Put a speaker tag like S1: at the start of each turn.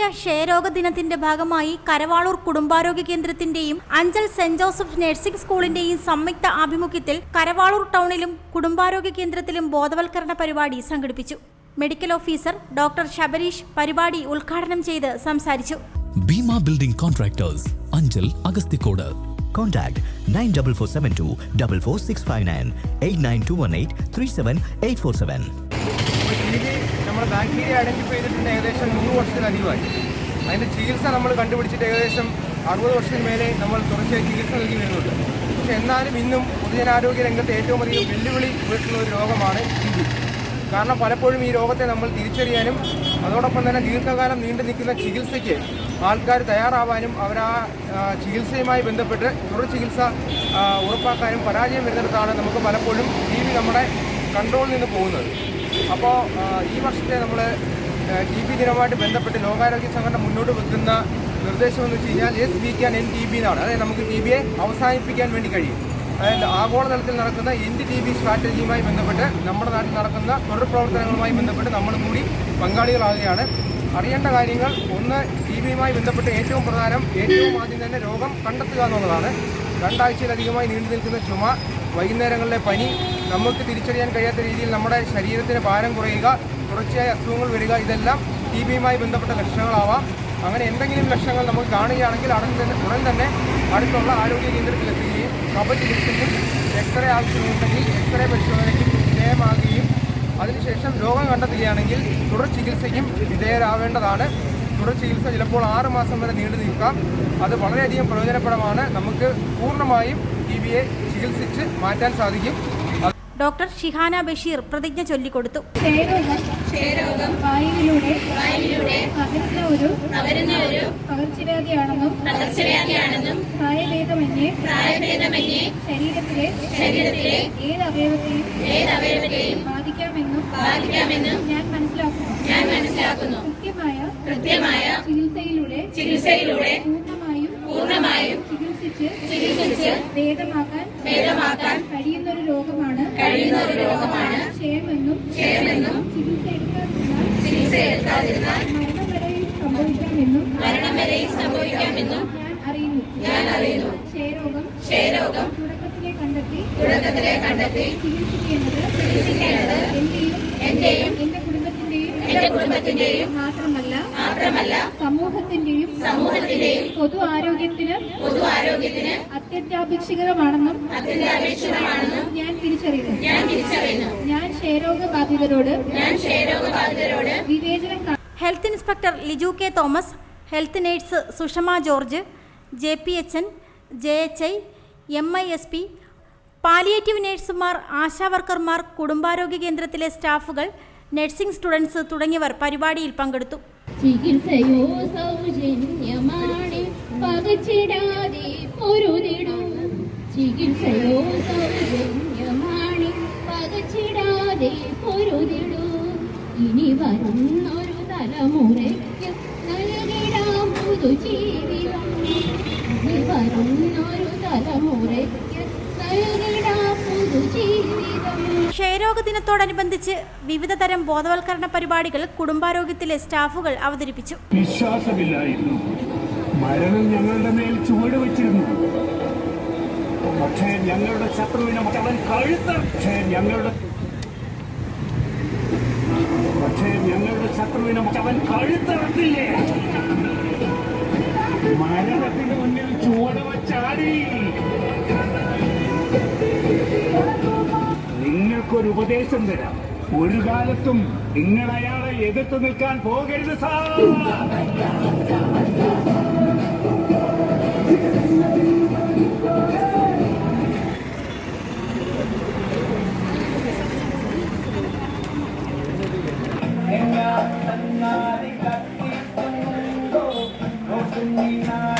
S1: ദേശീയ ക്ഷയരോഗ ദിനത്തിന്റെ ഭാഗമായി കരവാളൂർ കുടുംബാരോഗ്യ കേന്ദ്രത്തിന്റെയും അഞ്ചൽ സെന്റ് ജോസഫ് നഴ്സിംഗ് സ്കൂളിന്റെയും സംയുക്ത ആഭിമുഖ്യത്തിൽ കരവാളൂർ ടൗണിലും കുടുംബാരോഗ്യ കേന്ദ്രത്തിലും ബോധവൽക്കരണ പരിപാടി സംഘടിപ്പിച്ചു. മെഡിക്കൽ ഓഫീസർ ഡോക്ടർ ശബരീഷ് പരിപാടി ഉദ്ഘാടനം ചെയ്ത് സംസാരിച്ചു.
S2: Bhima building contractors Anchal Agasthikode.
S3: Contact 94472 44659 89218 37847.
S4: നമ്മുടെ ബാക്ടീരിയ ഐഡന്റിഫൈ ചെയ്തിട്ടുണ്ട് ഏകദേശം നൂറ് വർഷത്തിലധികമായി അതിന്റെ ചികിത്സ നമ്മൾ കണ്ടുപിടിച്ചിട്ട് ഏകദേശം അറുപത് വർഷത്തിന് മേലെ നമ്മൾ തുടർച്ചയായി ചികിത്സ നൽകി വരുന്നുണ്ട്. പക്ഷേ എന്നാലും ഇന്നും പൊതുജനാരോഗ്യ രംഗത്ത് ഏറ്റവും അധികം വെല്ലുവിളി ഉയർത്തുന്ന ഒരു രോഗമാണ് ടി കാരണം പലപ്പോഴും ഈ രോഗത്തെ നമ്മൾ തിരിച്ചറിയാനും അതോടൊപ്പം തന്നെ ദീർഘകാലം നീണ്ടു നിൽക്കുന്ന ചികിത്സയ്ക്ക് ആൾക്കാർ തയ്യാറാവാനും അവർ ആ ചികിത്സയുമായി ബന്ധപ്പെട്ട് തുടർ ചികിത്സ ഉറപ്പാക്കാനും പരാജയം വരുന്നിടത്താണ് നമുക്ക് പലപ്പോഴും ടി നമ്മുടെ കൺട്രോളിൽ നിന്ന് പോകുന്നത്. അപ്പോൾ ഈ വർഷത്തെ നമ്മൾ ടി ബി ദിനവുമായിട്ട് ബന്ധപ്പെട്ട് ലോകാരോഗ്യ സംഘടന മുന്നോട്ട് വെക്കുന്ന നിർദ്ദേശം എന്ന് വെച്ച് കഴിഞ്ഞാൽ S B can N T B എന്നാണ്. അതായത് നമുക്ക് ടി ബിയെ അവസാനിപ്പിക്കാൻ വേണ്ടി കഴിയും. അതായത് ആഗോളതലത്തിൽ നടക്കുന്ന എൻ ടി ബി സ്ട്രാറ്റജിയുമായി ബന്ധപ്പെട്ട് നമ്മുടെ നാട്ടിൽ നടക്കുന്ന തുടർ പ്രവർത്തനങ്ങളുമായി ബന്ധപ്പെട്ട് നമ്മളും കൂടി പങ്കാളികളാകുകയാണ് അറിയേണ്ട കാര്യങ്ങൾ ഒന്ന് ടി ബിയുമായി ബന്ധപ്പെട്ട് ഏറ്റവും പ്രധാനം ഏറ്റവും ആദ്യം തന്നെ രോഗം കണ്ടെത്തുക എന്നുള്ളതാണ്. രണ്ടാഴ്ചയിലധികമായി നീണ്ടു നിൽക്കുന്ന ചുമ വൈകുന്നേരങ്ങളിലെ പനി നമുക്ക് തിരിച്ചറിയാൻ കഴിയാത്ത രീതിയിൽ നമ്മുടെ ശരീരത്തിന് ഭാരം കുറയുക തുടർച്ചയായ അസുഖങ്ങൾ വരിക ഇതെല്ലാം ടി ബിയുമായി ബന്ധപ്പെട്ട ലക്ഷണങ്ങളാവാം. അങ്ങനെ എന്തെങ്കിലും ലക്ഷണങ്ങൾ നമുക്ക് കാണുകയാണെങ്കിൽ ഉടൻ തന്നെ ഉടൻ തന്നെ അടുത്തുള്ള ആരോഗ്യ കേന്ദ്രത്തിലെത്തുകയും കഫ ചികിത്സയ്ക്കും എക്സ്റേ ആവശ്യമുണ്ടെങ്കിൽ എക്സ്റേ പരിശോധനയ്ക്കും വിധേയമാകുകയും അതിനുശേഷം രോഗം കണ്ടെത്തുകയാണെങ്കിൽ തുടർ ചികിത്സയ്ക്കും വിധേയരാവേണ്ടതാണ്. തുടർ ചികിത്സ ചിലപ്പോൾ ആറുമാസം വരെ നീണ്ടു നിൽക്കാം. അത് വളരെയധികം പ്രയോജനപ്രദമാണ്. നമുക്ക് പൂർണമായും ടി ബിയെ ചികിത്സിച്ച് മാറ്റാൻ സാധിക്കും.
S1: ഡോക്ടർ ഷിഹാന ബഷീർ പ്രതിജ്ഞ ചൊല്ലിക്കൊടുത്തു.
S5: ക്ഷയരോഗം. ക്ഷയരോഗം. വായുവിലൂടെ വായുവിലൂടെ പകരുന്ന ഒരു പകരുന്ന ഒരു പകർച്ചവ്യാധിയാണെന്നും പകർച്ചവ്യാധിയാണെന്നും പ്രായഭേദമന്യേ പ്രായഭേദമന്യേ ശരീരത്തിലെ ശരീരത്തിലെ ഏത് അവയവത്തെയും ഏത് അവയവത്തെയും ബാധിക്കാമെന്നും ബാധിക്കാമെന്നും ഞാൻ മനസ്സിലാക്കുന്നു. ഞാൻ മനസ്സിലാക്കുന്നു. കൃത്യമായ കൃത്യമായ ചികിത്സയിലൂടെ ചികിത്സയിലൂടെ പൂർണമായും പൂർണമായും ചികിത്സിച്ച് ചികിത്സിച്ച് ഭേദമാക്കാൻ ഭേദമാക്കാൻ കഴിയുന്ന ഒരു രോഗമാണ് കഴിയുന്ന ഒരു രോഗമാണ് ക്ഷയമെന്നും ക്ഷയമെന്നും ചികിത്സ എടുക്കാതിരുന്നാൽ ചികിത്സ എടുക്കാതിരുന്നാൽ മരണം വരെയും സംഭവിക്കാമെന്നും മരണം വരെയും സംഭവിക്കാമെന്നും ഞാൻ അറിയുന്നു. ഞാൻ അറിയുന്നു. ക്ഷയരോഗം ക്ഷയരോഗം തുടക്കത്തിലെ കണ്ടെത്തി തുടക്കത്തിലെ കണ്ടെത്തി ചികിത്സിക്കേണ്ടത് ചികിത്സിക്കേണ്ടത് എന്റെയും എന്റെയും എന്റെ കുടുംബത്തിന്റെയും എന്റെ കുടുംബത്തിന്റെയും മാത്രമല്ല മാത്രമല്ല സമൂഹത്തിന്റെയും സമൂഹത്തിന്റെയും പൊതു ആരോഗ്യത്തിന് പൊതു ആരോഗ്യത്തിന് അത്യന്താപേക്ഷിതമാണെന്നും അത്യന്താപേക്ഷികമാണെന്നും ഞാൻ തിരിച്ചറിയുന്നു. ഞാൻ തിരിച്ചറിയുന്നു. ഞാൻ ക്ഷയരോഗ ബാധിതരോട് ഞാൻ ക്ഷയരോഗ ബാധിതരോട് വിവേചനം
S1: health inspector Liju K Thomas health nurse Sushama George J P H N J H I M I S P palliative നേഴ്സുമാർ ആശാവർക്കർമാർ കുടുംബാരോഗ്യ കേന്ദ്രത്തിലെ സ്റ്റാഫുകൾ നഴ്സിംഗ് സ്റ്റുഡൻസ് തുടങ്ങിയവർ പരിപാടിയിൽ പങ്കെടുത്തു.
S6: ചികിത്സയോ സൗജന്യമാണ് പകച്ചിടാതെ പൊരുതിടും. ചികിത്സയോ സൗജന്യമാണ് പകച്ചിടാതെ പൊരുതിടൂ. ഇനി വരുന്നൊരു തലമുറയ്ക്ക് നൽകിടാം പുതുജീവിതം. ഇനി വരുന്നൊരു തലമുറയ്ക്ക് നൽകി
S1: ക്ഷയരോഗ ദിനത്തോടനുബന്ധിച്ച് വിവിധ തരം ബോധവൽക്കരണ പരിപാടികൾ കുടുംബാരോഗ്യത്തിലെ സ്റ്റാഫുകൾ അവതരിപ്പിച്ചു.
S7: വിശ്വാസമില്ലായിരുന്നു. മരണം ഞങ്ങളുടെ മേൽ ചുവട് വെച്ചിരുന്നു. പക്ഷേ ഞങ്ങളുടെ ശത്രുവിനെ മകളൻ കഴുത്ത. പക്ഷേ ഞങ്ങളുടെ പക്ഷേ ഞങ്ങളുടെ ശത്രുവിനെ മകളൻ കഴുത്തറക്കില്ലേ മരണത്തിന് മുന്നിൽ ചുവട് വച്ചാടി. ഒരു ഉപദേശം തരാം ഒരു കാലത്തും നിങ്ങൾ അയാളെ എതിർത്ത് നിൽക്കാൻ പോകരുത് sir Tonight.